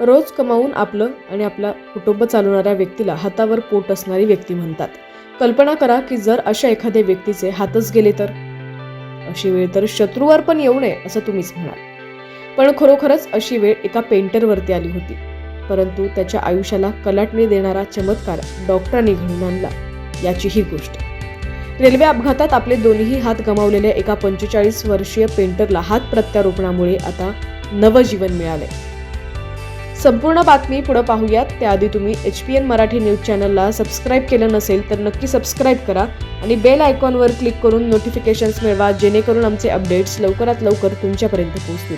रोज कमावून आपलं आणि आपला कुटुंब चालवणाऱ्या व्यक्तीला हातावर पोट असणारी व्यक्ती म्हणतात. कल्पना करा की जर अशा एखाद्या व्यक्तीचे हातच गेले तर? अशी वेळ तर शत्रूवर पण येऊ नये असं तुम्हीच म्हणाल. पण खरोखरच अशी वेळ एका पेंटरवरती आली होती. परंतु त्याच्या आयुष्याला कलाटणी देणारा चमत्कार डॉक्टरांनी घडून आणला याची ही गोष्ट. रेल्वे अपघातात आपले दोन्ही हात गमावलेल्या एका पंचेचाळीस वर्षीय पेंटरला हात प्रत्यारोपणामुळे आता नवजीवन मिळाले. संपूर्ण बातमी पुढे पाहूयात. त्याआधी तुम्ही H P N Marathi news चॅनलला सबस्क्राईब केलं नसेल तर नक्की सबस्क्राईब करा आणि बेल आयकॉनवर क्लिक करून नोटिफिकेशन्स मिळवा जेणेकरून आमचे अपडेट्स लवकरात लवकर तुमच्यापर्यंत पोहोचतील.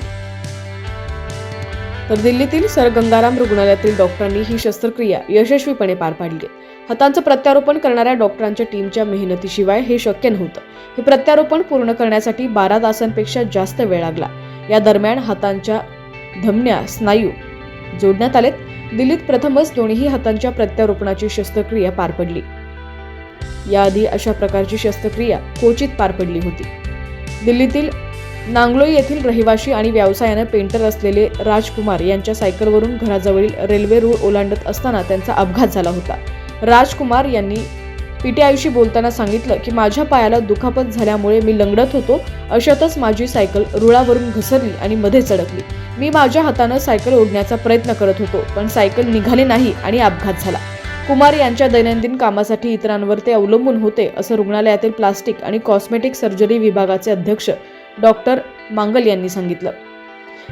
तर दिल्लीतील सर गंगाराम रुग्णालयातील डॉक्टरांनी ही शस्त्रक्रिया यशस्वीपणे पार पाडली. हातांचं प्रत्यारोपण करणाऱ्या डॉक्टरांच्या टीमच्या मेहनतीशिवाय हे शक्य नव्हतं. हे प्रत्यारोपण पूर्ण करण्यासाठी बारा तासांपेक्षा जास्त वेळ लागला. या दरम्यान हातांच्या धमन्या स्नायू जोडण्यात आलेत. दिल्लीत प्रथमच दोन्ही हातांच्या प्रत्यारोपणाची शस्त्रक्रिया पार पडली. याआधी अशा प्रकारची शस्त्रक्रिया क्वचित पार पडली होती. दिल्लीतील नांगलोई येथील रहिवाशी आणि व्यवसायानं पेंटर असलेले राजकुमार यांच्या सायकलवरून घराजवळील रेल्वे रूळ ओलांडत असताना त्यांचा अपघात झाला होता. राजकुमार यांनी पीटीआयशी बोलताना सांगितलं की माझ्या पायाला दुखापत झाल्यामुळे मी लंगडत होतो. अशातच माझी सायकल रुळावरून घसरली आणि मध्ये चढकली. मी माझ्या हातानं सायकल ओढण्याचा प्रयत्न करत होतो पण सायकल निघाली नाही आणि अपघात झाला. कुमार यांच्या दैनंदिन कामासाठी इतरांवर ते अवलंबून होते असं रुग्णालयातील प्लास्टिक आणि कॉस्मेटिक सर्जरी विभागाचे अध्यक्ष डॉक्टर मांगल यांनी सांगितलं.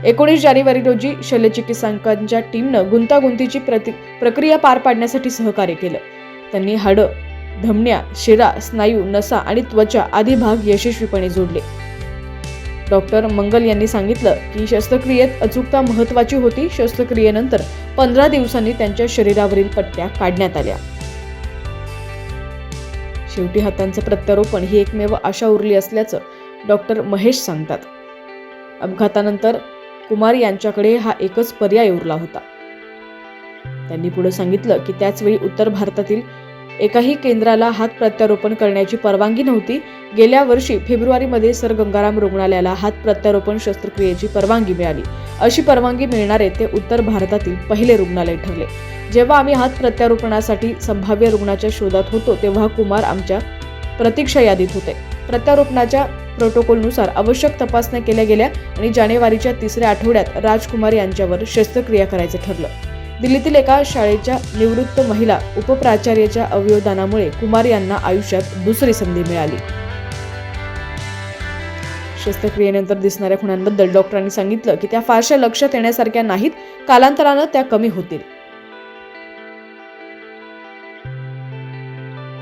एकोणीस जानेवारी रोजी शल्यचिकित्सकांच्या टीमनं गुंतागुंतीची प्रति प्रक्रिया पार पाडण्यासाठी सहकार्य केलं. त्यांनी हाडं धमन्या शिरा स्नायू नसा आणि त्वचा आदी भाग यशस्वीपणे जोडले. डॉक्टर मंगल यांनी सांगितलं की शस्त्रक्रियेत अचूकता महत्वाची होती. शस्त्रक्रियेनंतर पंधरा दिवसांनी त्यांच्या शरीरावरील पट्ट्या काढण्यात आल्या. शेवटी हातांचं प्रत्यारोपण ही एकमेव आशा उरली असल्याचं डॉक्टर महेश सांगतात. अपघातानंतर कुमार यांच्याकडे हा एकच पर्याय उरला होता. त्यांनी पुढे सांगितलं की त्याचवेळी उत्तर भारतातील एकाही केंद्राला हात प्रत्यारोपण करण्याची परवानगी नव्हती. गेल्या वर्षी फेब्रुवारीमध्ये सर गंगाराम रुग्णालयाला हात प्रत्यारोपण शस्त्रक्रियेची परवानगी मिळाली. अशी परवानगी मिळणारे ते उत्तर भारतातील पहिले रुग्णालय ठरले. जेव्हा आम्ही हात प्रत्यारोपणासाठी संभाव्य रुग्णाच्या शोधात होतो तेव्हा कुमार आमच्या प्रतीक्षा यादीत होते. प्रत्यारोपणाच्या प्रोटोकॉलनुसार आवश्यक तपासण्या केल्या गेल्या आणि जानेवारीच्या तिसऱ्या आठवड्यात राजकुमार यांच्यावर शस्त्रक्रिया करायचं ठरलं. दिल्लीतील एका शाळेच्या निवृत्त महिला उपप्राचार्याच्या अवयवदानामुळे कुमार यांना आयुष्यात दुसरी संधी मिळाली. शस्त्रक्रियेनंतर दिसणाऱ्या खुणांबद्दल डॉक्टरांनी सांगितलं की त्या फारशा लक्षात येण्यासारख्या नाहीत. कालांतरानं त्या कमी होतील.